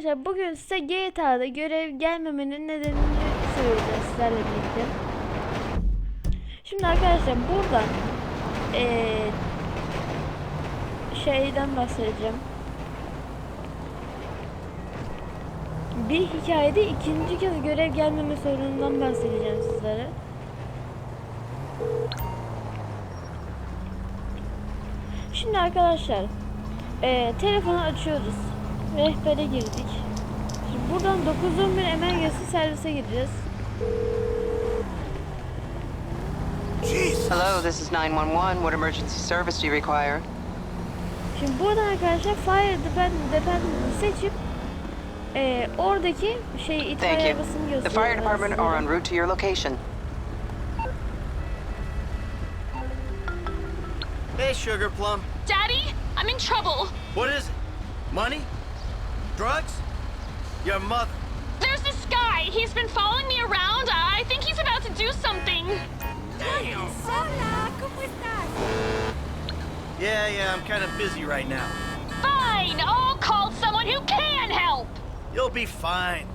arkadaşlar bugün size GTA'da görev gelmemenin nedenini söyleyeceğiz sizlerle birlikte. Şimdi arkadaşlar buradan eee şeyden bahsedeceğim. Bir hikayede ikinci kez görev gelmeme sorunundan bahsedeceğim sizlere. Şimdi arkadaşlar eee telefonu açıyoruz. Rehbere girdik. Şimdi buradan 911 emergency servise gireceğiz. Hello, this is 911. What emergency service do you require? Şimdi buradan arkadaşlar fire depend- dependency seçip eee oradaki şey itfaiye Thank you. arabasını The gösteriyor. fire department are en route to your location. Hey, Sugar Plum. Daddy, I'm in trouble. What is it? Money? Drugs? Your mother. There's this guy. He's been following me around. I think he's about to do something. Hola, ¿cómo estás? Yeah, yeah, I'm kind of busy right now. Fine, I'll call someone who can help. You'll be fine.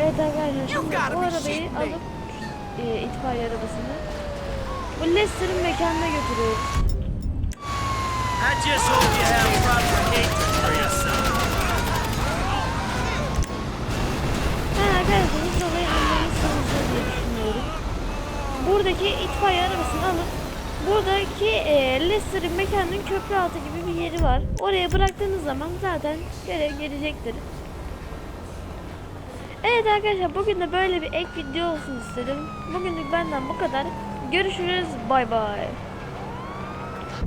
Evet arkadaşlar şimdi gotta bu arabayı alıp eee itfaiye arabasını bu Lester'ın mekanına yourself. Ben arkadaşlar hiç olayı anlamışsınızdır diye düşünüyorum. Buradaki itfaiye arabasını alıp buradaki eee Lester'ın mekanının köprü altı gibi bir yeri var. Oraya bıraktığınız zaman zaten görev gelecektir. Evet arkadaşlar bugün de böyle bir ek video olsun istedim. Bugünlük benden bu kadar. Görüşürüz. Bay bay.